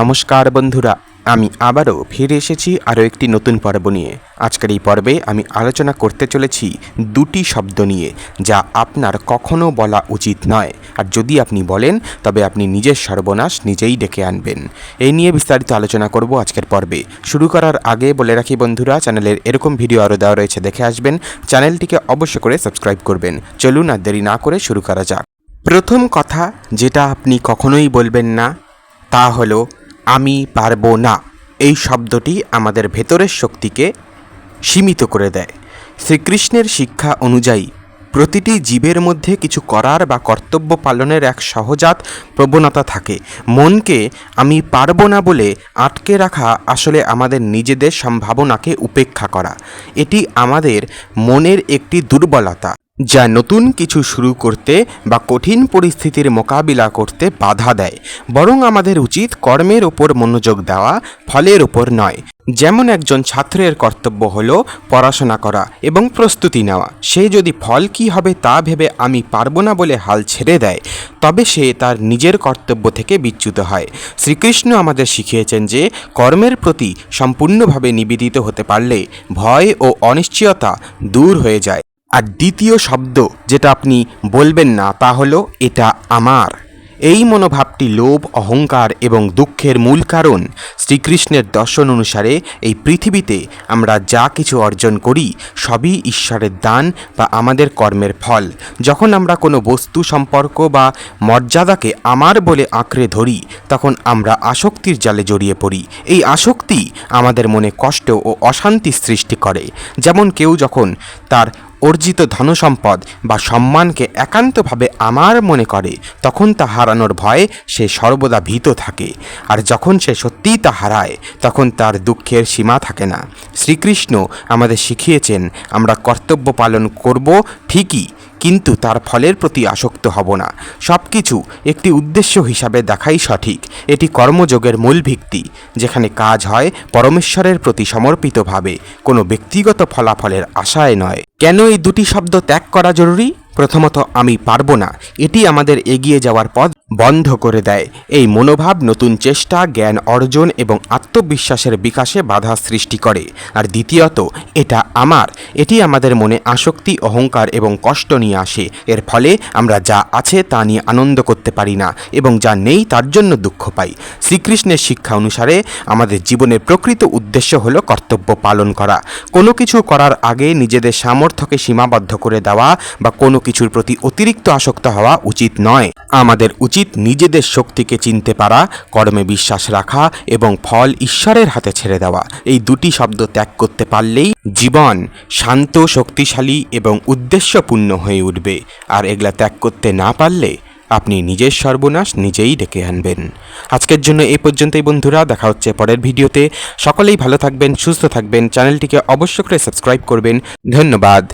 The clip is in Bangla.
নমস্কার বন্ধুরা, আমি আবারও ফিরে এসেছি আরও একটি নতুন পর্ব নিয়ে। আজকের এই পর্বে আমি আলোচনা করতে চলেছি দুটি শব্দ নিয়ে, যা আপনার কখনো বলা উচিত নয়। আর যদি আপনি বলেন, তবে আপনি নিজের সর্বনাশ নিজেই ডেকে আনবেন। এই নিয়ে বিস্তারিত আলোচনা করব আজকের পর্বে। শুরু করার আগে বলে রাখি বন্ধুরা, চ্যানেলের এরকম ভিডিও আরও দেওয়া রয়েছে, দেখে আসবেন। চ্যানেলটিকে অবশ্য করে সাবস্ক্রাইব করবেন। চলুন আর দেরি না করে শুরু করা যাক। প্রথম কথা যেটা আপনি কখনোই বলবেন না, তা হলো আমি পারব না। এই শব্দটি আমাদের ভেতরের শক্তিকে সীমিত করে দেয়। শ্রীকৃষ্ণের শিক্ষা অনুযায়ী, প্রতিটি জীবের মধ্যে কিছু করার বা কর্তব্য পালনের এক সহজাত প্রবণতা থাকে। মনকে আমি পারব না বলে আটকে রাখা আসলে আমাদের নিজেদের সম্ভাবনাকে উপেক্ষা করা। এটি আমাদের মনের একটি দুর্বলতা। যা নতুন কিছু শুরু করতে বা কঠিন পরিস্থিতির মোকাবিলা করতে বাধা দেয়, বরং আমাদের উচিত কর্মের ওপর মনোযোগ দেওয়া ফলের ওপর নয়। যেমন একজন ছাত্রের কর্তব্য হল পড়াশোনা করা এবং প্রস্তুতি নেওয়া। সে যদি ফল কী হবে তা ভেবে আমি পারব না বলে হাল ছেড়ে দেয়, তবে সে তার নিজের কর্তব্য থেকে বিচ্যুত হয়। শ্রীকৃষ্ণ আমাদের শিখিয়েছেন যে, কর্মের প্রতি সম্পূর্ণভাবে নিবেদিত হতে পারলে ভয় ও অনিশ্চয়তা দূর হয়ে যায়। আর দ্বিতীয় শব্দ যেটা আপনি বলবেন না, তা হলো এটা আমার। এই মনোভাবটি লোভ, অহংকার এবং দুঃখের মূল কারণ শ্রীকৃষ্ণের দর্শন অনুসারে এই পৃথিবীতে আমরা যা কিছু অর্জন করি, সবই ঈশ্বরের দান বা আমাদের কর্মের ফল। যখন আমরা কোনো বস্তু সম্পর্ক বা মর্যাদাকে আমার বলে আঁকড়ে ধরি, তখন আমরা আসক্তির জালে জড়িয়ে পড়ি। এই আসক্তি আমাদের মনে কষ্ট ও অশান্তি সৃষ্টি করে। যেমন কেউ যখন তার অর্জিত ধনসম্পদ বা সম্মানকে একান্তভাবে আমার মনে করে, তখন তা হারানোর ভয়ে সে সর্বদা ভীত থাকে। আর যখন সে সত্যিই তা হারায় তখন তার দুঃখের সীমা থাকে না। শ্রীকৃষ্ণ আমাদের শিখিয়েছেন, আমরা কর্তব্য পালন করব ঠিকই কিন্তু তার ফলের প্রতি আসক্ত হব না। সব কিছু একটি উদ্দেশ্য হিসাবে দেখাই সঠিক। এটি কর্মযোগের মূল ভিত্তি, যেখানে কাজ হয় পরমেশ্বরের প্রতি সমর্পিতভাবে। কোনো ব্যক্তিগত ফলাফলের আশায় নয়। কেন এই দুটি শব্দ ত্যাগ করা জরুরি? প্রথমত, আমি পারব না। এটি আমাদের এগিয়ে যাওয়ার পথ। বন্ধ করে দেয়। এই মনোভাব নতুন চেষ্টা, জ্ঞান অর্জন এবং আত্মবিশ্বাসের বিকাশে বাধা সৃষ্টি করে। আর দ্বিতীয়ত, এটা আমার। এটি আমাদের মনে আসক্তি, অহংকার এবং কষ্ট নিয়ে আসে। এর ফলে আমরা যা আছে তা নিয়ে আনন্দ করতে পারি না এবং যা নেই তার জন্য দুঃখ পাই। শ্রীকৃষ্ণের শিক্ষা অনুসারে আমাদের জীবনের প্রকৃত উদ্দেশ্য হলো কর্তব্য পালন করা। কোনো কিছু করার আগে নিজেদের সামর্থ্যকে সীমাবদ্ধ করে দেওয়া বা কোনো কিছুর প্রতি অতিরিক্ত আসক্ত হওয়া উচিত নয়। আমাদের উচিত নিজেদের শক্তিকে চিনতে পারা, কর্মে বিশ্বাস রাখা এবং ফল ঈশ্বরের হাতে ছেড়ে দেওয়া। এই দুটি শব্দ ত্যাগ করতে পারলেই জীবন শান্ত, শক্তিশালী এবং উদ্দেশ্যপূর্ণ হয়ে উঠবে। আর এগুলা ত্যাগ করতে না পারলে আপনি নিজের সর্বনাশ নিজেই ডেকে আনবেন। আজকের জন্য এই পর্যন্তই বন্ধুরা, দেখা হচ্ছে পরের ভিডিওতে। সকলেই ভালো থাকবেন, সুস্থ থাকবেন, চ্যানেলটিকে অবশ্য করে সাবস্ক্রাইব করবেন। ধন্যবাদ।